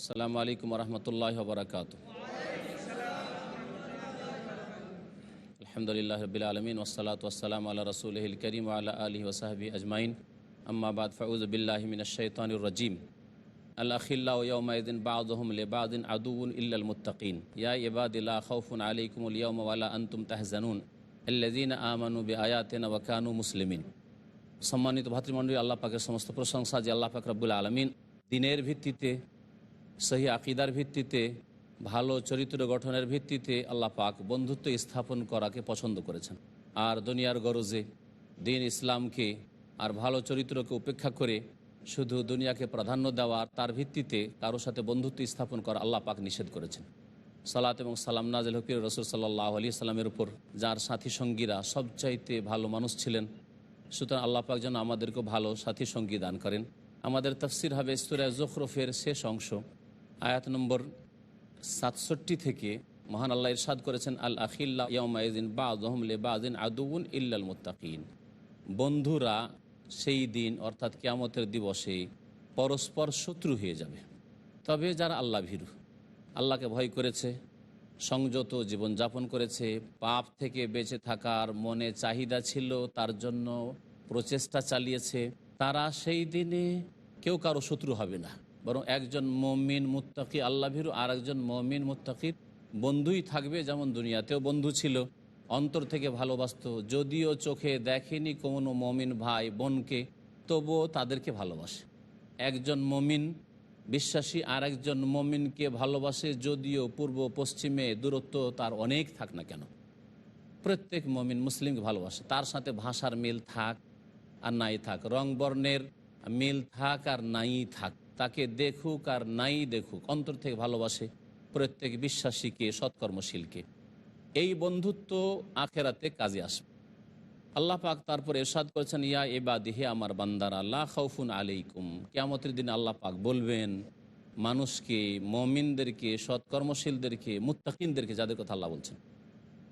আসসালামু আলাইকুম রহমতুল্লাহ বরকাত আলহামদুলিল্লাহ রবিল আলমিন ওসলাত ওসালাম আল্লাহ রসুলহিল করিম আল্লাহ আলী ওসাহাবি আজমাইন। আম্মাবাদ ফাউজবিল্লাহমিন শৈতানুর রাজিম। আল্লাহিল্লা ইয়ৌমাইদিন বাউদহম লেবাদিন আদুন ইল্লাল মুত্তাকিন। ইয়া ইবাদিল্লা খৌফুন আলাইকুমুল ইয়ৌম ওয়ালা আন্তুম তাহজানুন। আল্লাদিন আমানু বে আয়াতেন ওয়াকানু মুসলিমিন। সম্মানিত ভাতৃমণ্ডলী, আল্লাহ পাকের সমস্ত প্রশংসা যে আল্লাহ পাক রব্বুল আলমিন দিনের ভিত্তিতে সহি আকিদার ভিত্তিতে, ভালো চরিত্র গঠনের ভিত্তিতে আল্লাহ পাক বন্ধুত্ব স্থাপন করাকে পছন্দ করেছেন। আর দুনিয়ার গরজে দিন ইসলামকে আর ভালো চরিত্রকে উপেক্ষা করে শুধু দুনিয়াকে প্রাধান্য দেওয়া তার ভিত্তিতে কারোর সাথে বন্ধুত্ব স্থাপন করা আল্লাহ পাক নিষেধ করেছেন। সালাত এবং সালাম নাজিল হকির রসুল সাল্লাহ আলী সাল্লামের উপর যার সাথী সঙ্গীরা সবচাইতে ভালো মানুষ ছিলেন, সুতরাং আল্লাহ পাক যেন আমাদেরকেও ভালো সাথী সঙ্গী দান করেন। আমাদের তফসির হবে সুরা জোখরফের শেষ অংশ। আয়াত নম্বর সাতষট্টি থেকে মহান আল্লাহ ইরশাদ করেছেন, আল আখিল্লা ইয়মাইদিন বাজহমলে বাজিন আদুন ইল্লাল মুত্তাকিন। বন্ধুরা, সেই দিন, অর্থাৎ কিয়ামতের দিবসে পরস্পর শত্রু হয়ে যাবে। তবে যারা আল্লাহ ভীরু, আল্লাহকে ভয় করেছে, সংযত জীবনযাপন করেছে, পাপ থেকে বেঁচে থাকার মনে চাহিদা ছিল, তার জন্য প্রচেষ্টা চালিয়েছে, তারা সেই দিনে কেউ কারও শত্রু হবে না। বরং একজন মমিন মুত্তাকি, আল্লাহ ভীরু, আর একজন মমিন মুত্তাকির বন্ধুই থাকবে যেমন দুনিয়াতেও বন্ধু ছিল, অন্তর থেকে ভালোবাসত। যদিও চোখে দেখেনি কোনো মমিন ভাই বোনকে, তবুও তাদেরকে ভালোবাসে। একজন মমিন বিশ্বাসী আর একজন মমিনকে ভালোবাসে যদিও পূর্ব পশ্চিমে দূরত্ব তার অনেক থাক না কেন। প্রত্যেক মমিন মুসলিমকে ভালোবাসে। তার সাথে ভাষার মিল থাক আর নাই থাক, রং বর্ণের মিল থাক আর নাই থাক। তাকে দেখুক আর নাই দেখুক, অন্তর থেকে ভালোবাসে প্রত্যেক বিশ্বাসীকে, সৎকর্মশীলকে। এই বন্ধুত্ব আখেরাতে কাজে আসবে। আল্লাহ পাক তারপর এরশাদ করেছেন, ইয়া এবা দিহে আমার বান্দার আল্লাহ খৌফুন আলাইকুম। কেয়ামতের দিন আল্লাহ পাক বলবেন, মানুষকে, মমিনদেরকে, সৎকর্মশীলদেরকে, মুত্তাকিনদেরকে, যাদের কথা আল্লাহ বলছেন,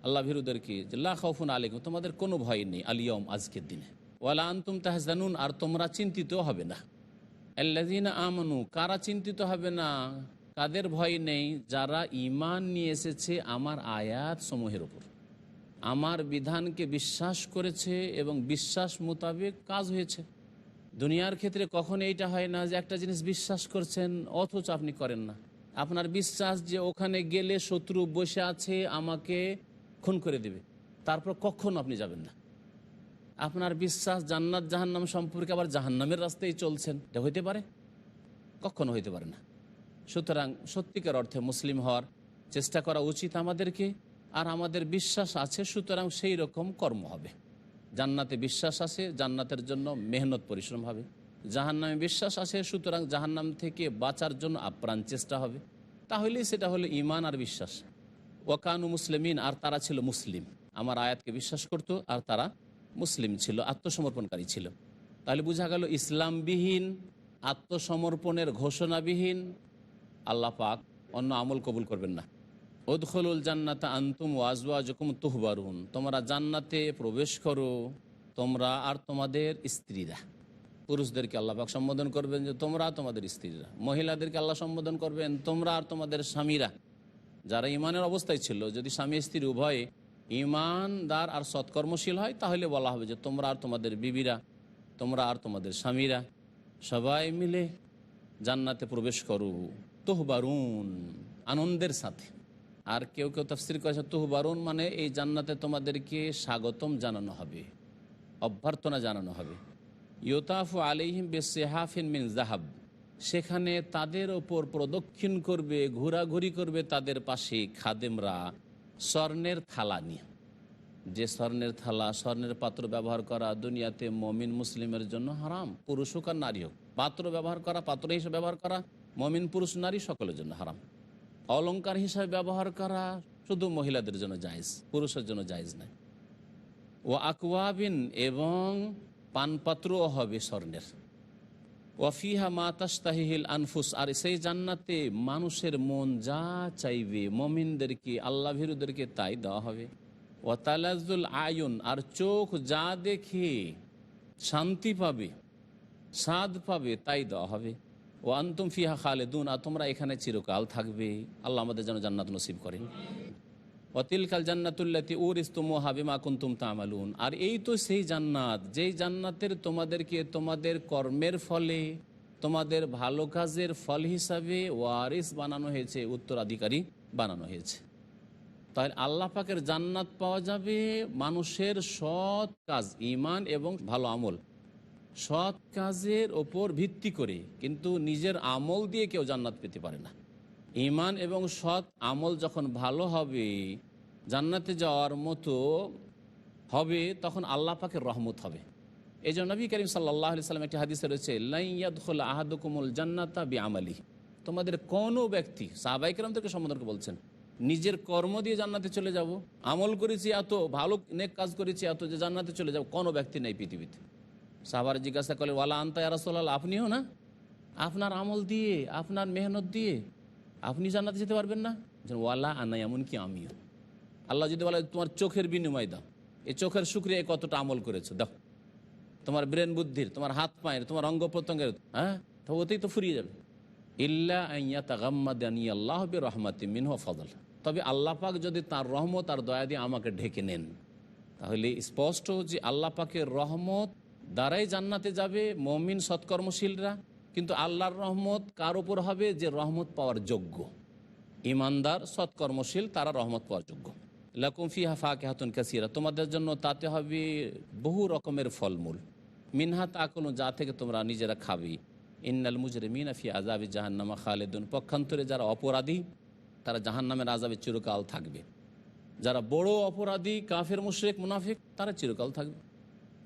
আল্লাহ ভিরুদেরকে, যে লা খৌফুন আলাইকুম, তোমাদের কোনো ভয় নেই আলিয়ম আজকের দিনে। ওয়ালা আন্তুম তাহজানুন, আর তোমরা চিন্তিত হবে না। আল্লাদিন আমানু, কারা চিন্তিত হবে না? কাদের ভয় নেই? যারা ইমান নিয়ে এসেছে আমার আয়াত সমূহের ওপর আমার বিধানকে বিশ্বাস করেছে এবং বিশ্বাস মোতাবেক কাজ হয়েছে। দুনিয়ার ক্ষেত্রে কখন এইটা হয় না যে একটা জিনিস বিশ্বাস করছেন, অথচ আপনি করেন না। আপনার বিশ্বাস যে ওখানে গেলে শত্রু বসে আছে, আমাকে খুন করে দেবে। তারপর কখন আপনি যাবেন না? আপনার বিশ্বাস জান্নাত জাহান্নাম সম্পর্কে আবার জাহান্নামের রাস্তায় চলছেন, এটা হইতে পারে? কখনো হইতে পারে না। সুতরাং সত্যিকার অর্থে মুসলিম হওয়ার চেষ্টা করা উচিত আমাদেরকে, আর আমাদের বিশ্বাস আছে, সুতরাং সেই রকম কর্ম হবে। জান্নাতে বিশ্বাস আছে, জান্নাতের জন্য মেহনত পরিশ্রম হবে। জাহান্নামে বিশ্বাস আছে, সুতরাং জাহান্নাম থেকে বাঁচার জন্য আপ্রাণ চেষ্টা হবে। তাহলেই সেটা হলো ইমান আর বিশ্বাস। ওয়াকানু মুসলিমিন, আর তারা ছিল মুসলিম। আমার আয়াতকে বিশ্বাস করত, আর তারা মুসলিম ছিল, আত্মসমর্পণকারী ছিল। তাহলে বোঝা গেল ইসলামবিহীন, আত্মসমর্পণের ঘোষণাবিহীন আল্লাহ পাক অন্য আমল কবুল করবেন না। ওদখলুল জান্নাতা আন্তুম ওয়াজওয়া জকুম তুহবারুন। তোমরা জান্নাতে প্রবেশ করো, তোমরা আর তোমাদের স্ত্রীরা। পুরুষদেরকে আল্লাহ পাক সম্বোধন করবেন যে তোমরা তোমাদের স্ত্রীরা। মহিলাদেরকে আল্লাহ সম্বোধন করবেন তোমরা আর তোমাদের স্বামীরা। যারা ইমানের অবস্থায় ছিল, যদি স্বামী স্ত্রী উভয়ে ইমানদার আর সৎকর্মশীল হয়, তাহলে বলা হবে যে তোমরা আর তোমাদের বিবিরা, তোমরা আর তোমাদের স্বামীরা সবাই মিলে জান্নাতে প্রবেশ করো। তোহবারুন, আনন্দের সাথে। আর কেউ কেউ তফসির করেছে, তুহবারুন মানে এই জান্নাতে তোমাদেরকে স্বাগতম জানানো হবে, অভ্যর্থনা জানানো হবে। ইয়োতাফু আলিহিম বে সেহাফিন মিন জাহাব সেখানে তাদের ওপর প্রদক্ষিণ করবে, ঘোরাঘুরি করবে তাদের পাশে খাদেমরা। স্বর্ণের থালা নিয়ে। যে স্বর্ণের থালা, স্বর্ণের পাত্র ব্যবহার করা দুনিয়াতে মমিন মুসলিমের জন্য হারাম, পুরুষ হোক আর নারী হোক। পাত্র ব্যবহার করা, পাত্র হিসেবে ব্যবহার করা, মমিন, পুরুষ, নারী সকলের জন্য হারাম। অলঙ্কার হিসাবে ব্যবহার করা শুধু মহিলাদের জন্য জায়জ, পুরুষের জন্য জায়জ নাই ও আকওয়াবিন এবং পানপাত্রও হবে স্বর্ণের। ওয়াফিহা মাতাস্তাহিল আনফুস, আর সেই জান্নাতে মানুষের মন যা চাইবে, মমিনদেরকে, আল্লাহ ভীরুদেরকে তাই দেওয়া হবে। ও তালাজুল আয়ন, আর চোখ যা দেখে শান্তি পাবে, স্বাদ পাবে, তাই দেওয়া হবে। ও আন্তুম ফিহা খালেদুন, আর তোমরা এখানে চিরকাল থাকবে। আল্লাহ আমাদের যেন জান্নাত নসিব করেন অতিলকাল জান্নাতুল্লাতি উর ইস্তুম হাবিমা কুন্তুম তামালুন। আর এই তো সেই জান্নাত, যেই জান্নাতের তোমাদেরকে তোমাদের কর্মের ফলে, তোমাদের ভালো কাজের ফল হিসাবে ওয়ারিস বানানো হয়েছে, উত্তরাধিকারী বানানো হয়েছে। তাহলে আল্লাহ পাকের জান্নাত পাওয়া যাবে মানুষের সৎ কাজ ইমান এবং ভালো আমল। সৎ কাজের ওপর ভিত্তি করে, কিন্তু নিজের আমল দিয়ে কেউ জান্নাত পেতে পারে না। ইমান এবং সৎ আমল যখন ভালো হবে, জান্নাতে যাওয়ার মতো হবে, তখন আল্লাহ পাকের রহমত হবে। এই জন্য নবী করিম সাল্লাহ সাল্লাম একটি হাদিসে রয়েছে লাইয়াদুল আহাদুকুমুল জান্নাতা বি আমালি তোমাদের কোনো ব্যক্তি সাহাবাইকরামদেরকে সম্বোধন করে বলছেন, নিজের কর্ম দিয়ে জান্নাতে চলে যাব, আমল করেছি এত, ভালো নেক কাজ করেছি এত যে জান্নাতে চলে যাব, কোনো ব্যক্তি নেই পৃথিবীতে। সাহাবার জিজ্ঞাসা করলে ওয়ালা আন্তা ইয়ারাসোল্লাহ আপনিও না? আপনার আমল দিয়ে, আপনার মেহনত দিয়ে আপনি জান্নাতে যেতে পারবেন না? ওয়ালা আনা এমনকি আমিও। আল্লাহ যদি বলে, তোমার চোখের বিনিময় দাও। এই চোখের শুক্রিয়া কতটা আমল করেছ? দাও। তোমার ব্রেন বুদ্ধির, তোমার হাত পায়ের, তোমার অঙ্গ প্রত্যঙ্গের হ্যাঁ? তো ওতেই তো ফুরিয়ে যাবে। ইল্লা আইয়া আল্লাহ বে রহমাতি মিনহ ফদল। তবে আল্লাহ পাক যদি তার রহমত আর দয়া দিয়ে আমাকে ঢেকে নেন, তাহলে স্পষ্ট যে আল্লাহ পাকের রহমত দ্বারাই জান্নাতে যাবে মমিন সৎকর্মশীলরা কিন্তু আল্লাহর রহমত কার উপর হবে? যে রহমত পাওয়ার যোগ্য। ইমানদার, সৎকর্মশীল, তারা রহমত পাওয়ার যোগ্য। লাকুম ফিহা ফাকে হাতুন কাসিরা। তোমাদের জন্য তাতে হবে বহু রকমের ফলমূল। মিনহা তাকলু যা থেকে তোমরা নিজেরা খাবে। ইন্নাল মুজরে মিনা ফি আজাবি জাহান্নামা খালেদুন। পক্ষান্তরে যারা অপরাধী, তারা জাহান্নামের আজাবে চিরকাল থাকবে। যারা বড় অপরাধী, কাফের, মুশরেক, মুনাফিক, তারা চিরকাল থাকবে।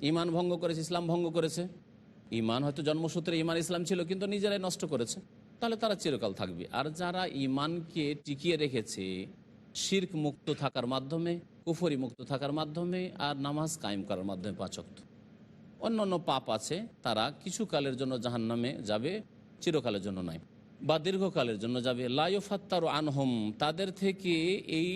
ইমান ভঙ্গ করেছে, ইসলাম ভঙ্গ করেছে। ইমান হয়তো জন্মসূত্রে ইমান ইসলাম ছিল, কিন্তু নিজেরাই নষ্ট করেছে। তাহলে তারা চিরকাল থাকবে। আর যারা ইমানকে টিকিয়ে রেখেছে, শির্ক মুক্ত থাকার মাধ্যমে, কুফরি মুক্ত থাকার মাধ্যমে, আর নামাজ কায়েম করার মাধ্যমে পাচক্ত। অন্য অন্য পাপ আছে, তারা কিছু কালের জন্য জাহান্নামে যাবে, চিরকালের জন্য নয়, বা দীর্ঘকালের জন্য যাবে। লাইফাত্তার আনহম, তাদের থেকে এই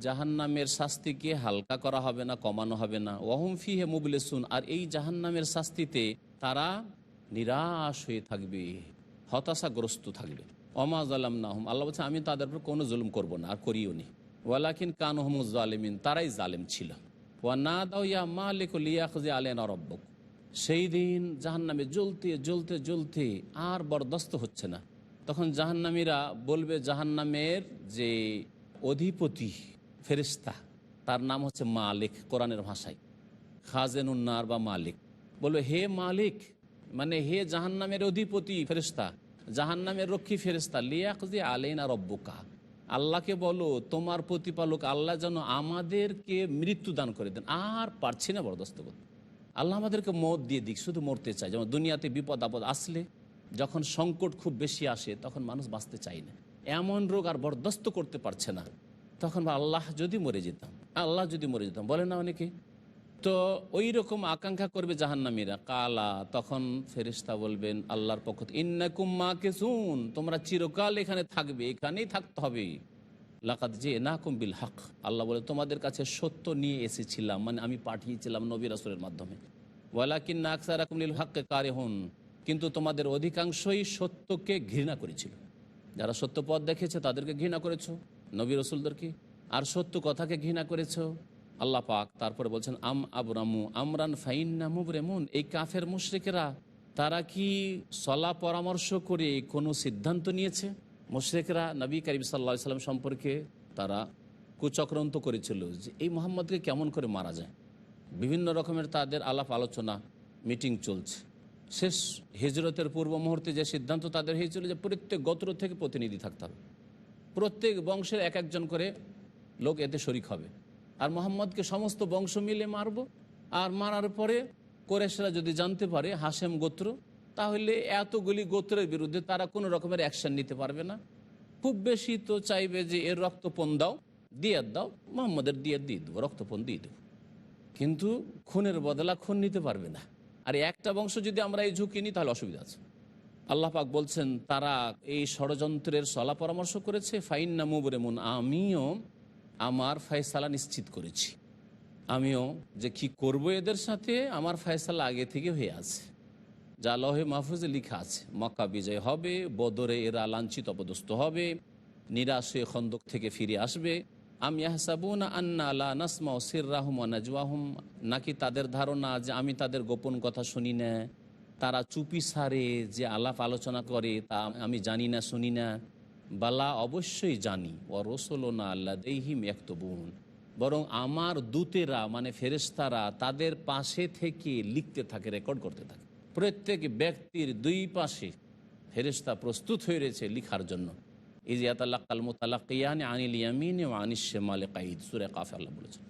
জাহান্নামের শাস্তিকে হালকা করা হবে না, কমানো হবে না। ওহম ফিহে মুবলেসুন, আর এই জাহান্নামের শাস্তিতে তারা নিরাশ হয়ে থাকবে, হতাশাগ্রস্ত থাকবে। অমাজ আলাম নাহম আল্লাহ বলছে, আমি তাদের উপর কোনো জুলুম করব না, আর করিও নি। ওয়ালাকিন কান হমুজ জালেমিন, তারাই জালেম ছিল। ওয়া না দাও ইয়া মালিক লিয়াখজে আলেন রব্বক। সেই দিন জাহান্নামে জ্বলতে জ্বলতে জ্বলতে আর বরদাস্ত হচ্ছে না। তখন জাহান্নামীরা বলবে, জাহান্নামের যে অধিপতি ফেরিস্তা তার নাম হচ্ছে মালিক কোরআনের ভাষায়। খাজেনুন্নার বা মালিক। বলবে, হে মালিক মানে হে জাহান্নামের অধিপতি ফেরিস্তা জাহান্নামের রক্ষী ফেরিস্তা লিয়াকজি আলেনা রব্বুকা, আল্লাহকে বলো, তোমার প্রতিপালক আল্লাহ যেন আমাদেরকে মৃত্যু দান করে দেন, আর পারছি না বরদাস্ত করতে। আল্লাহ আমাদেরকে মত দিয়ে দিক, শুধু মরতে চায়। যেমন দুনিয়াতে বিপদ আপদ আসলে, যখন সংকট খুব বেশি আসে, তখন মানুষ বাঁচতে চায় না। এমন রোগ আর বরদাস্ত করতে পারছে না। তখন আল্লাহ যদি মরে যেতাম, আল্লাহ যদি মরে যেতাম, বলে না অনেকে? তো ওই রকম আকাঙ্ক্ষা করবে জাহান্নামীরা। কালা, তখন ফেরিস্তা বলবেন, আল্লাহর পক্ষ ইন্নাকুম মা কে শুন তোমরা চিরকাল এখানে থাকবে, এখানেই থাকতে হবে। লাকাত যে না কুম্বিল হক। আল্লাহ বলে, তোমাদের কাছে সত্য নিয়ে এসেছিলাম মানে আমি পাঠিয়েছিলাম নবী রাসুলের মাধ্যমে। ওয়ালাকিন না আকসার আকুমলিল হককে কারে হন কিন্তু তোমাদের অধিকাংশই সত্যকে ঘৃণা করেছিল। যারা সত্য পথ দেখেছে, তাদেরকে ঘৃণা করেছ। নবী রসুলদেরকে আর সত্য কথাকে ঘৃণা করেছ? আল্লাহ পাক তারপরে বলছেন, আম আবরামু আমরান ফাইন্না মুবরেমুন। এই কাফের মুশরিকেরা, তারা কি সলা পরামর্শ করে কোনো সিদ্ধান্ত নিয়েছে? মুশরিকরা নবী করিম সাল্লা সাল্লাম সম্পর্কে তারা কুচক্রান্ত করেছিল যে এই মোহাম্মদকে কেমন করে মারা যায়। বিভিন্ন রকমের তাদের আলাপ আলোচনা, মিটিং চলছে। শেষ হিজরতের পূর্ব মুহূর্তে যে সিদ্ধান্ত তাদের হয়েছিল যে প্রত্যেক গোত্র থেকে প্রতিনিধি থাকতে হবে। প্রত্যেক বংশের এক একজন করে লোক এতে শরিক হবে। আর মোহাম্মদকে সমস্ত বংশ মিলে মারব। আর মারার পরে কোরেশরা যদি জানতে পারে হাসেম গোত্র, তাহলে এতগুলি গোত্রের বিরুদ্ধে তারা কোনো রকমের অ্যাকশন নিতে পারবে না। খুব বেশি তো চাইবে যে এর রক্তপণ দাও, দিয়ে দাও, মোহাম্মদের দিয়ে দিয়ে দেবো, রক্তপণ দিয়ে দেবো। কিন্তু খুনের বদলা খুন নিতে পারবে না। আর একটা বংশ যদি আমরা এই ঝুঁকি নিই, তাহলে অসুবিধা আছে। আল্লাহ পাক বলছেন, তারা এই ষড়যন্ত্রের সলা পরামর্শ করেছে ফাইন নামুবরে মন আমিও আমার ফয়সালা নিশ্চিত করেছি। আমিও যে কি করব এদের সাথে, আমার ফয়সালা আগে থেকে হয়ে আছে। যা লহে মাহফুজে লিখা আছে, মক্কা বিজয় হবে, বদরে এরা লাঞ্ছিত অপদস্থ হবে, নিরাশ হয়ে খন্দক থেকে ফিরে আসবে। আমি আহসাবুনা আন্না আলা নাসমা সির রাহম নাজওয়াহুম, নাকি তাদের ধারণা যে আমি তাদের গোপন কথা শুনি না? তারা চুপি সারে যে আলাপ আলোচনা করে তা আমি জানি না, শুনি না। বালা অবশ্যই জানি ও রসোলনা আল্লাহ দেহিম একতবুন বরং আমার দূতেরা মানে ফেরেস্তারা তাদের পাশে থেকে লিখতে থাকে, রেকর্ড করতে থাকে। প্রত্যেক ব্যক্তির দুই পাশে ফেরেস্তা প্রস্তুত হয়ে রয়েছে লিখার জন্য। ইজিয়াতাল্লাকাল মোতালাকিয়ান আনিল ইয়ামিন ও আনিস শেমালে কাইদ, সুরে কাফে আল্লাহ বলেছেন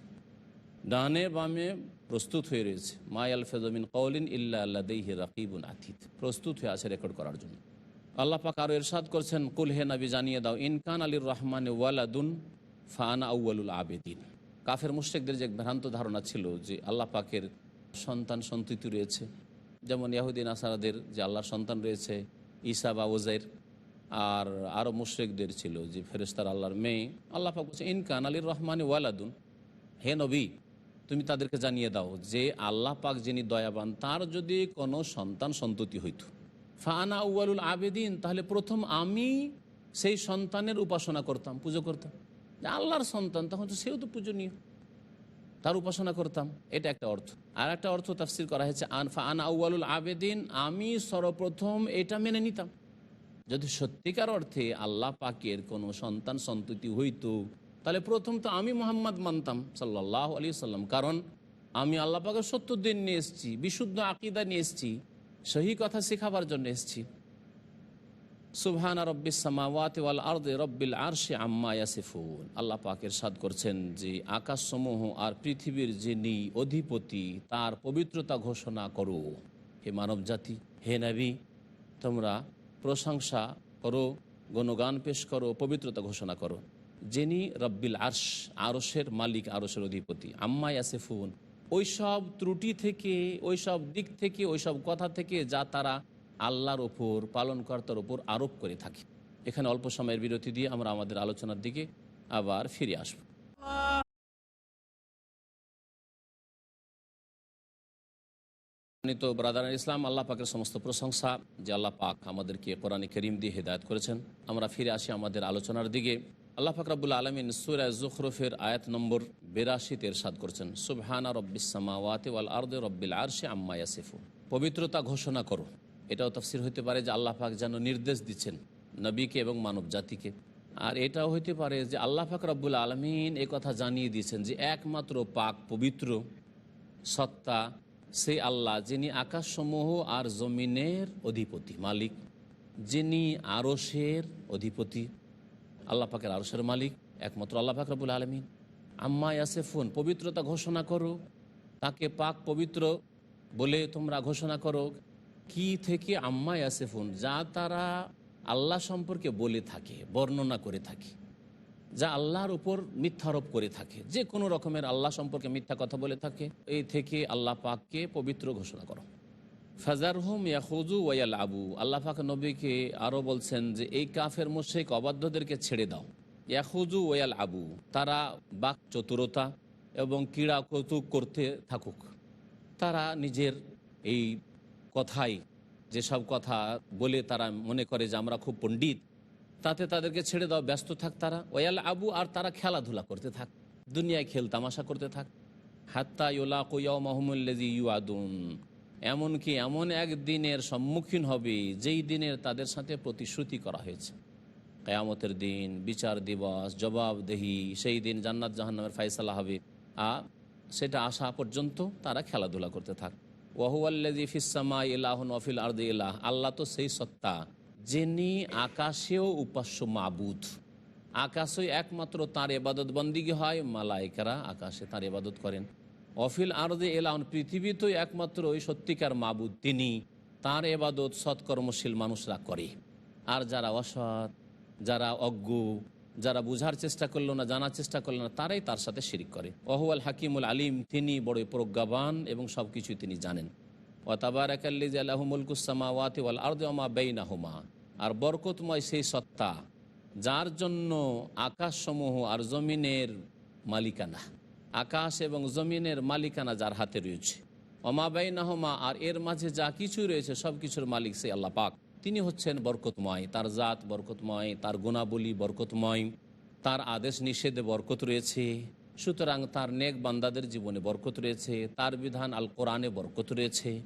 ডানে বামে প্রস্তুত হয়ে রয়েছে। মায়াল ফেজমিন কৌলিন ইল্লা আল্লাহ দেহি রাকিবুন আথিত প্রস্তুত হয়ে আছে রেকর্ড করার জন্য। আল্লাহ পাক আরও এরশাদ করছেন, কুল হে নবী, জানিয়ে দাও ইনকান আলীর রহমান ওয়ালাদুন ফানা আউ্বালুল আবেদিন। কাফের মুশ্রেকদের যে ভ্রান্ত ধারণা ছিল যে আল্লাহ পাকের সন্তান সন্ততি রয়েছে, যেমন ইয়াহুদ্দিন আসারাদের যে আল্লাহর সন্তান রয়েছে, ঈসা বা আর আরও মুশ্রেকদের ছিল যে ফেরেস্তার আল্লাহর মেয়ে। আল্লাহ পাক বলছে ইনকান আলীর রহমান ওয়ালাদুন, হে নবী, তুমি তাদেরকে জানিয়ে দাও যে আল্লাহ পাক যিনি দয়াবান, তার যদি কোনো সন্তান সন্ততি হইত। ফানা উয়ালুল আবেদিন, তাহলে প্রথম আমি সেই সন্তানের উপাসনা করতাম, পুজো করতাম। আল্লাহর সন্তান, তখন তো সেও তো পূজনীয়। তার উপাসনা করতাম, এটা একটা অর্থ। আর একটা অর্থ তাফসির করা হয়েছে আনফা আন ফা আবেদিন, আমি সর্বপ্রথম এটা মেনে নিতাম। যদি সত্যিকার অর্থে আল্লাহ পাকের কোনো সন্তান সন্ততি হইতো, তাহলে প্রথম তো আমি মোহাম্মদ মানতাম সাল্লাহ আলি সাল্লাম কারণ আমি আল্লাহ পাকের সত্য দিন নিয়ে এসেছি, বিশুদ্ধ আকিদা নিয়ে এসেছি। সহি কথা শেখাবার জন্য এসেছি। সুবহানা রব্বিস সামাওয়াত ওয়াল আরদে রব্বিল আরশে আম্মা ইয়াসিফুন। আল্লাহ পাকের সাদ করছেন যে, আকাশসমূহ আর পৃথিবীর যিনি অধিপতি, তার পবিত্রতা ঘোষণা করো। হে মানব জাতি হে নবী, তোমরা প্রশংসা করো, গণগান পেশ করো, পবিত্রতা ঘোষণা করো। যিনি রব্বিল আরশ, আরশের মালিক, আরশের অধিপতি, আম্মা ইয়াসিফুন। ওই সব ত্রুটি থেকে ওই সব দিক থেকে ওই সব কথা থেকে যা তারা আল্লাহর ওপর, পালনকর্তার ওপর আরোপ করে থাকে। এখানে অল্প সময়ের বিরতি দিয়ে আমরা আমাদের আলোচনার দিকে আবার ফিরে আসব। তো ব্রাদার ইসলাম, আল্লাহ পাকের সমস্ত প্রশংসা, যে আল্লাহ পাক আমাদেরকে কোরআনে করিম দিয়ে হেদায়ত করেছেন। আমরা ফিরে আসি আমাদের আলোচনার দিকে। আল্লাহ ফাকরাবুল আলমিন সুরা জুখরফের আয়াত নম্বর বেরাশিতে এরশাদ করছেন, সুবহানা রব্বিসামা ওয়াতে ওয়াল আর্দে রব্বিল আরশে আম্মা ইয়াসিফু পবিত্রতা ঘোষণা করো। এটাও তফসির হতে পারে যে আল্লাহ পাক যেন নির্দেশ দিচ্ছেন নবীকে এবং মানব জাতিকে। আর এটাও হইতে পারে যে আল্লাহ পাক রব্বুল আলমিন এ কথা জানিয়ে দিয়েছেন যে একমাত্র পাক পবিত্র সত্তা সেই আল্লাহ, যিনি আকাশসমূহ আর জমিনের অধিপতি মালিক, যিনি আরসের অধিপতি। আল্লাহ পাকের আরসের মালিক, একমাত্র আল্লাহ পাক রবুল আলমিন। আম্মা ইয়াসেফুন, পবিত্রতা ঘোষণা করো। তাকে পাক পবিত্র বলে তোমরা ঘোষণা করো। কি থেকে আম্মা ইয়াসেফুন? যা তারা আল্লাহ সম্পর্কে বলে থাকে, বর্ণনা করে থাকে। যা আল্লাহর উপর মিথ্যারোপ করে থাকে। যে কোনো রকমের আল্লাহ সম্পর্কে মিথ্যা কথা বলে থাকে। এই থেকে আল্লাহ পাককে পবিত্র ঘোষণা করো। ফাজার হোম ইয়াহুজু ওয়াল আবু আল্লাহ পাক নবীকে আরও বলছেন যে, এই কাফের মোশেক অবাধ্যদেরকে ছেড়ে দাও। ইয়াহুজু ওয়াল আবু তারা বাক চতুরতা এবং ক্রীড়া কৌতুক করতে থাকুক। তারা নিজের এই কথাই, যেসব কথা বলে তারা মনে করে যে, আমরা খুব পণ্ডিত। তাতে তাদেরকে ছেড়ে দাও, ব্যস্ত থাক তারা। ওয়াল আবু আর তারা খেলাধুলা করতে থাক। দুনিয়ায় খেল তামাশা করতে থাক। হাত্তা ইউলা কুয়াও মাহমুল্লাজি ইউ আদুন এমনকি এমন এক দিনের সম্মুখীন হবে যেই দিনের তাদের সাথে প্রতিশ্রুতি করা হয়েছে। কেয়ামতের দিন, বিচার দিবস, জবাবদেহি, সেই দিন জান্নাত জাহান্নামের ফাইসালা হবে। আর সেটা আসা পর্যন্ত তারা খেলাধুলা করতে থাক। ওয়াহুয়াল্লাজি ফিসামা ইলাহন অফিল আর্দ ইলাহ। আল্লাহ তো সেই সত্তা, যিনি আকাশেও উপাস্য মাবুদ। আকাশে একমাত্র তাঁর এবাদত বন্দিগি হয় মালাইকারা আকাশে তাঁর এবাদত করেন। অফিল আরদে এলাউন পৃথিবীতেও একমাত্র ওই সত্যিকার মাবুদ, তিনি তাঁর এবাদত সৎকর্মশীল মানুষরা করে। আর যারা অসৎ, যারা অজ্ঞ, যারা বুঝার চেষ্টা করল না, জানার চেষ্টা করল না, তারাই তার সাথে শিরিক করে। অহুয়াল হাকিমুল আলিম, তিনি বড় প্রজ্ঞাবান এবং সব কিছুই তিনি জানেন। ওয়াতাবার একাল্লিজ আল্লাহমুলকুসামা ওয়াতি ওয়াল আর্দমা বেইনাহুমা। আর বরকতময় সেই সত্তা, যার জন্য আকাশসমূহ আর জমিনের মালিকানা। আকাশ এবং জমিনের মালিকানা যার হাতে রয়েছে। অমাবাই নাহমা আর এর মাঝে যা কিছু রয়েছে, সব কিছুর মালিক সে আল্লাহ পাক। তিনি হচ্ছেন বরকতময়, তার জাত বরকতময়, তার গুণাবলী বরকতময়, তার আদেশ নিষেধে বরকত রয়েছে। সুতরাং তার নেক বান্দাদের জীবনে বরকত রয়েছে, তার বিধান আল কোরআনে বরকত রয়েছে।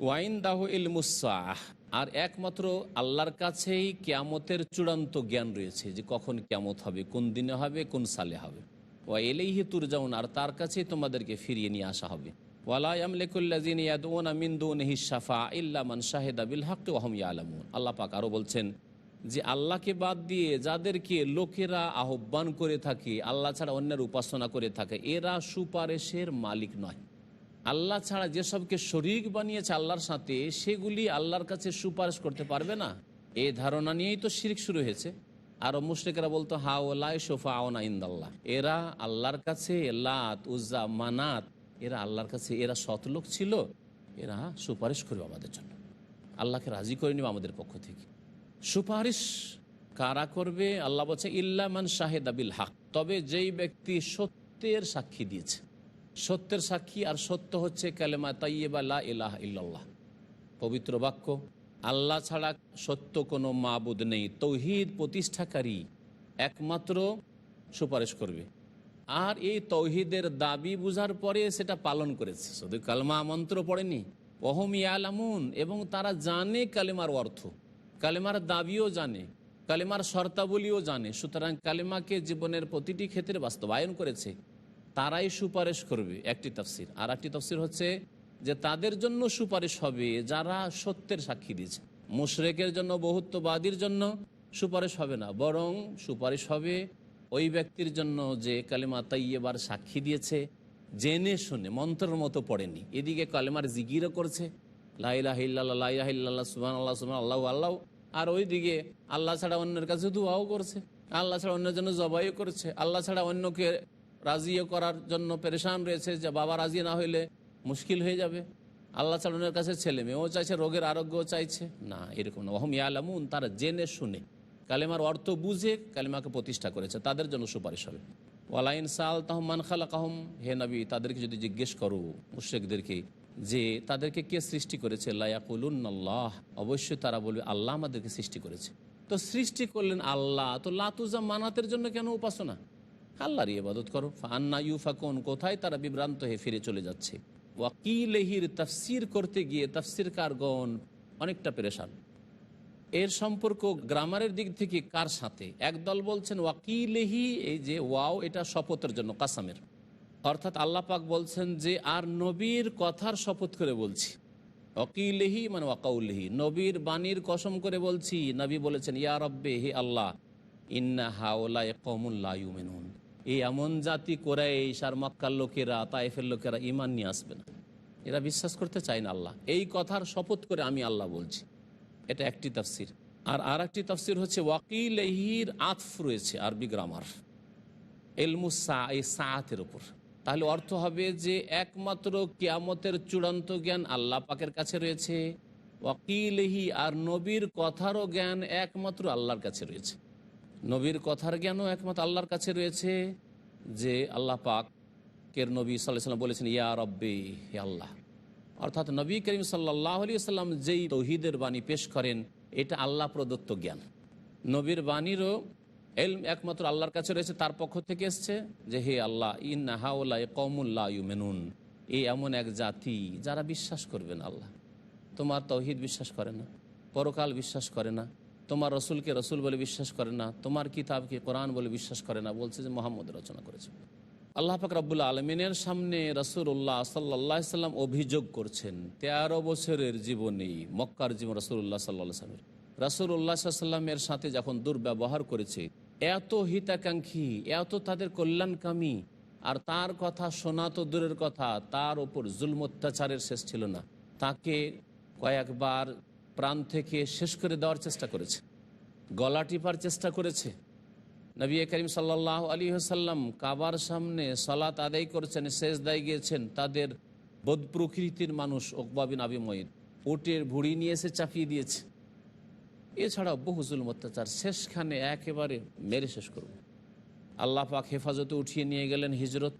ওয়াইন দাহ ইল মুসাহ আর একমাত্র আল্লাহর কাছেই কেয়ামতের চূড়ান্ত জ্ঞান রয়েছে যে কখন কেয়ামত হবে, কোন দিনে হবে, কোন সালে হবে। ওয়া এলেই তুর যাউন আর তার কাছেই তোমাদেরকে ফিরিয়ে নিয়ে আসা হবে। আল্লাহ আরও বলছেন যে, আল্লাহকে বাদ দিয়ে যাদেরকে লোকেরা আহ্বান করে থাকে, আল্লাহ ছাড়া অন্যের উপাসনা করে থাকে, এরা সুপারিশের মালিক নয়। আল্লাহ ছাড়া যেসবকে শরিক বানিয়েছে আল্লাহর সাথে, সেগুলি আল্লাহর কাছে সুপারিশ করতে পারবে না। এই ধারণা নিয়েই তো শিরিক শুরু হয়েছে। আর মুশরিকরা বলতো হা ও লাই সোফা আওনা ইন্দাল্লাহ। এরা আল্লাহর কাছে লাত, উজ্জা, মানাত, এরা আল্লাহর কাছে, এরা সতলোক ছিল, এরা সুপারিশ করবে আমাদের জন্য। আল্লাহকে রাজি করে নিবে আমাদের পক্ষ থেকে। সুপারিশ কারা করবে? আল্লাহ বলছে ইল্লামান শাহেদ আবিল হক। তবে যেই ব্যক্তি সত্যের সাক্ষী দিয়েছে। সত্যের সাক্ষী, আর সত্য হচ্ছে কালেমা তাইয়েবা লা ইলাহ ইল্লাল্লাহ। পবিত্র বাক্য। আল্লাহ ছাড়া সত্য কোনো মাবুদ নেই। তৌহিদ প্রতিষ্ঠাকারী একমাত্র সুপারিশ করবে। আর এই তৌহিদের দাবি বুঝার পরে সেটা পালন করেছে। শুধু কালমা মন্ত্র পড়েনি। অহম ইয়ালামুন, এবং তারা জানে কালেমার অর্থ। কালেমার দাবিও জানে। কালেমার শর্তাবলীও জানে। সুতরাং কালেমাকে জীবনের প্রতিটি ক্ষেত্রে বাস্তবায়ন করেছে। তারাই সুপারিশ করবে একটি তফসির। আর একটি তফসির হচ্ছে যে তাদের জন্য সুপারিশ হবে যারা সত্যের সাক্ষী দিয়েছে। মুশরেকের জন্য, বহুত্ববাদীর জন্য সুপারিশ হবে না। বরং সুপারিশ হবে ওই ব্যক্তির জন্য যে কালেমা তাইয়েবার সাক্ষী দিয়েছে। জেনে শুনে, মন্ত্রের মতো পড়েনি। এদিকে কালেমার জিগিরও করছে। লাইলাহিল্লা সুবান আল্লাহ আল্লাহ আল্লাহ। আর ওইদিকে আল্লাহ ছাড়া অন্যের কাছে দুয়াও করছে। আল্লাহ ছাড়া অন্যের জন্য জবাইও করছে। আল্লাহ ছাড়া অন্যকে রাজিও করার জন্য পেরেশান রয়েছে যে, বাবা, রাজি না হইলে মুশকিল হয়ে যাবে। আল্লাহ অন্যের কাছে ছেলে মেয়েও চাইছে, রোগের আরোগ্যও চাইছে। না, এরকম না। ওহম ইয়ালামুন, তারা জেনে শুনে। কালেমার অর্থ বুঝে কালেমাকে প্রতিষ্ঠা করেছে। তাদের জন্য সুপারিশ হবে। ওয়ালাইন সাল তাহমান খালা কাহম হে নবী, তাদেরকে যদি জিজ্ঞেস করো মুশেকদেরকে যে তাদেরকে কে সৃষ্টি করেছে? লায়াকুলুন আল্লাহ অবশ্যই তারা বলবে, আল্লাহ আমাদেরকে সৃষ্টি করেছে। তো সৃষ্টি করলেন আল্লাহ। তো লাতুজা মানাতের জন্য কেন উপাসনা? আল্লাহর ইবাদত করো। আন্না ইউফাকুন, কোথায় তারা বিভ্রান্ত হয়ে ফিরে চলে যাচ্ছে? ওয়াকিলেহির তাফসির করতে গিয়ে তাফসির কারগণ অনেকটা পেরেশান। এর সম্পর্ক গ্রামারের দিক থেকে কার সাথে? একদল বলছেন ওয়াকিলেহি, এই যে ওয়াও, এটা শপথের জন্য, কাসামের। অর্থাৎ আল্লাহ পাক বলছেন যে, আর নবীর কথার শপথ করে বলছি। অকিলেহি মানে ওয়াকাউলেহি। নবীর বাণীর কসম করে বলছি, নবী বলেছেন, ইয়া রব্বে, হে আল্লাহ, ইন্না হাওলা কমুল্লা ইউমেনুন। এই এমন জাতি কোরাইশ আর মক্কার লোকেরা, তাইফের লোকেরা ইমান নিয়ে আসবে না। এরা বিশ্বাস করতে চায় না আল্লাহ। এই কথার শপথ করে আমি আল্লাহ বলছি। এটা একটি তাফসির। আর আর একটি তাফসির হচ্ছে, ওয়াকিল এহির আতফ রয়েছে আরবি গ্রামার এলমুসা এই সাতের ওপর তাহলে অর্থ হবে যে, একমাত্র কিয়ামতের চূড়ান্ত জ্ঞান আল্লাহ পাকের কাছে রয়েছে। ওয়াকিলহি আর নবীর কথারও জ্ঞান একমাত্র আল্লাহর কাছে রয়েছে। নবীর কথার জ্ঞানও একমাত্র আল্লাহর কাছে রয়েছে যে আল্লাহ পাক কের নবী সাল্লাহ সাল্লাম বলেছেন, ইয়া রব্বে, হে আল্লাহ। অর্থাৎ নবী করিম সাল্লাহ আলী সাল্লাম যেই তৌহিদের বাণী পেশ করেন, এটা আল্লাহ প্রদত্ত জ্ঞান। নবীর বাণীরও এলম একমাত্র আল্লাহর কাছে রয়েছে, তার পক্ষ থেকে এসছে যে, হে আল্লাহ, ইন্না হাউল্লাহ কমুল্লাহ মেনুন এই এমন এক জাতি যারা বিশ্বাস করবেন আল্লাহ। তোমার তৌহিদ বিশ্বাস করে না, পরকাল বিশ্বাস করে না। তোমার রসুলকে রসুল বলে বিশ্বাস করে না, তোমার কিতাবকে কোরআন বলে বিশ্বাস করে না, বলছে যে মোহাম্মদ রচনা করেছে। আল্লাহ পাক রব্বুল আলমিনের সামনে রসুল্লাহ সাল্লাহ সাল্লাম অভিযোগ করছেন, তেরো বছরের জীবনেই মক্কার জীবন রসুল্লাহ সাল্লাহ সাল্লামের। রসুল্লাহ সাল্লামের সাথে যখন দুর্ব্যবহার করেছে, এত হিতাকাঙ্ক্ষী, এত তাদের কল্যাণকামী, আর তার কথা শোনা তো দূরের কথা, তার ওপর জুলম অত্যাচারের শেষ ছিল না। তাকে কয়েকবার প্রাণ থেকে শেষ করে দেওয়ার চেষ্টা করেছে। গলা টিপার চেষ্টা করেছে। নবী করিম সাল্লাহ আলী হাসাল্লাম কাবার সামনে সলাত আদায় করেছেন শেষ দায় গিয়েছেন। তাদের বোধ প্রকৃতির মানুষ ওকবাবিন আবি মঈদ ওটের ভুড়ি নিয়ে এসে চাপিয়ে দিয়েছে। এছাড়াও বহু জুলম অত্যাচার শেষখানে একেবারে মেরে শেষ করব। আল্লাহ পাক হেফাজতে উঠিয়ে নিয়ে গেলেন হিজরত।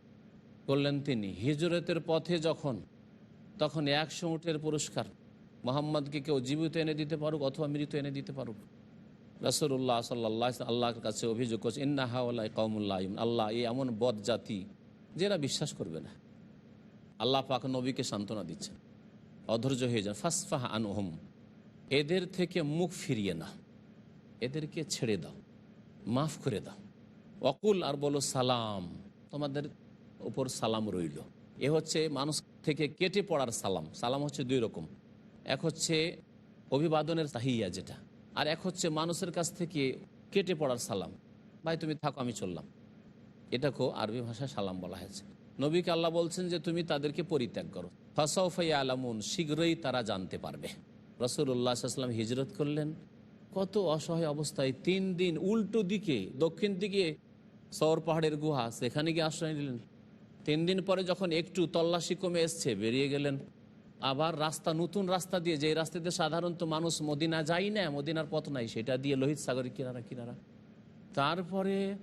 করলেন তিনি, হিজরতের পথে যখন, তখন একশো উটের পুরস্কার মোহাম্মদকে কেউ জীবিত এনে দিতে পারুক অথবা মৃত এনে দিতে পারুক। রসুল্লাহ সাল্লাহ আল্লাহর কাছে অভিযোগ করছে ইন্নাহা কৌমুল্লাহ আল্লাহ এই এমন বদ জাতি যেরা বিশ্বাস করবে না। আল্লাহ পাক নবীকে সান্ত্বনা দিচ্ছেন, অধৈর্য হয়ে যান। ফাসফাহ আনহম, এদের থেকে মুখ ফিরিয়ে না এদেরকে ছেড়ে দাও, মাফ করে দাও। অকুল আর বলো সালাম, তোমাদের উপর সালাম রইল। এ হচ্ছে মানুষ থেকে কেটে পড়ার সালাম। সালাম হচ্ছে দুই রকম। এক হচ্ছে অভিবাদনের তাহিয়া যেটা, আর এক হচ্ছে মানুষের কাছ থেকে কেটে পড়ার সালাম। ভাই, তুমি থাকো, আমি চললাম। এটাকেও আরবি ভাষায় সালাম বলা হয়েছে। নবীকে আল্লাহ বলছেন যে, তুমি তাদেরকে পরিত্যাগ করো। ফসৌফাই আলামুন শীঘ্রই তারা জানতে পারবে। রসুল্লাহ সাল্লাম হিজরত করলেন। কত অসহায় অবস্থায় তিন দিন উল্টো দিকে, দক্ষিণ দিকে সৌর পাহাড়ের গুহা, সেখানে গিয়ে আশ্রয় নিলেন। তিন দিন পরে যখন একটু তল্লাশি কমে এসছে, বেরিয়ে গেলেন। আবার রাস্তা, নতুন রাস্তা দিয়ে যে রাস্তাতে সাধারণত মানুষ মদিনা যায় না, মদিনার পথ নাই, সেটা দিয়ে লোহিত সাগরের কিনারা কিনারা। তারপরে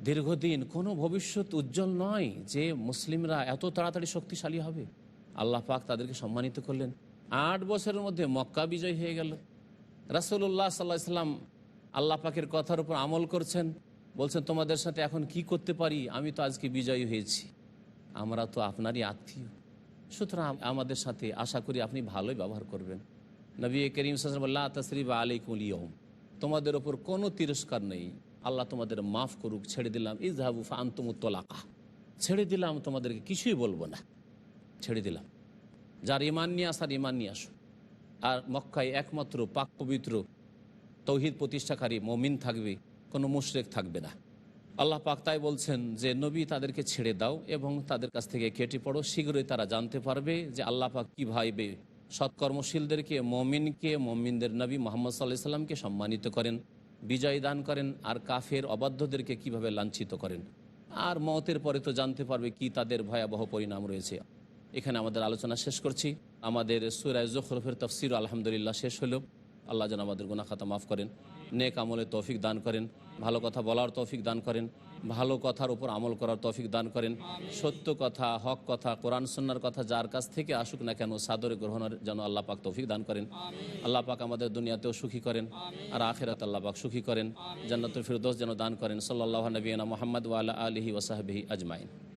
দীর্ঘদিন কোনো ভবিষ্যৎ উজ্জ্বল নয় যে মুসলিমরা এত তাড়াতাড়ি শক্তিশালী হবে। আল্লাহ পাক তাদেরকে সম্মানিত করলেন। আট বছরের মধ্যে মক্কা বিজয় হয়ে গেল। রাসুল্লাহ সাল্লাহ সাল্লাম আল্লাহ পাকের কথার উপর আমল করছেন। বলছেন, তোমাদের সাথে এখন কি করতে পারি? আমি তো আজকে বিজয়ী হয়েছি। আমরা তো আপনারই আত্মীয়। সুতরাং আমাদের সাথে আশা করি আপনি ভালোই ব্যবহার করবেন। নবী করিম সাল্লাহ তসরিবা আলাইকুল ইয়ম তোমাদের ওপর কোনো তিরস্কার নেই। আল্লাহ তোমাদের মাফ করুক, ছেড়ে দিলাম। ইজহাবু ফান্তমুত্তলাকা ছেড়ে দিলাম, তোমাদেরকে কিছুই বলব না। ছেড়ে দিলাম। যার ইমান নিয়ে আসার ইমান নিয়ে আসো। আর মক্কায় একমাত্র পাক পবিত্র তৌহিদ প্রতিষ্ঠাকারী মমিন থাকবে, কোনো মুশরেক থাকবে না। আল্লাহ পাক তাই বলছেন যে, নবী তাদেরকে ছেড়ে দাও এবং তাদের কাছ থেকে কেটে পড়ো। শীঘ্রই তারা জানতে পারবে যে আল্লাহ পাক কী ভাইবে। সৎকর্মশীলদেরকে, মমিনকে, মমিনদের নবী মোহাম্মদ সাল্লাহ সাল্লামকে সম্মানিত করেন, বিজয় দান করেন আর কাফের অবাধ্যদেরকে কীভাবে লাঞ্ছিত করেন। আর মতের পরে তো জানতে পারবে কি তাদের ভয়াবহ পরিণাম রয়েছে। এখানে আমাদের আলোচনা শেষ করছি। আমাদের সুরায় জখরফের তফসির আলহামদুলিল্লাহ শেষ হলো। আল্লাহ যেন আমাদের গুনা খাতা মাফ করেন। নেক আমলে তৌফিক দান করেন, ভালো কথা বলার তৌফিক দান করেন, ভালো কথার উপর আমল করার তৌফিক দান করেন, সত্য কথা, হক কথা, কোরআন সন্ন্যার কথা যার কাছ থেকে আসুক না কেন সাদরে গ্রহণের যেন আল্লাহ পাক তৌফিক দান করেন। আল্লাহ পাক আমাদের দুনিয়াতেও সুখী করেন আর আখেরাত আল্লাহ পাক সুখী করেন। জান্নাতুল ফিরদোস যেন দান করেন। সাল্লাহ নবীনা মোহাম্মদ ওয়ালা আলহি ওসাহাবিহি আজমাইন।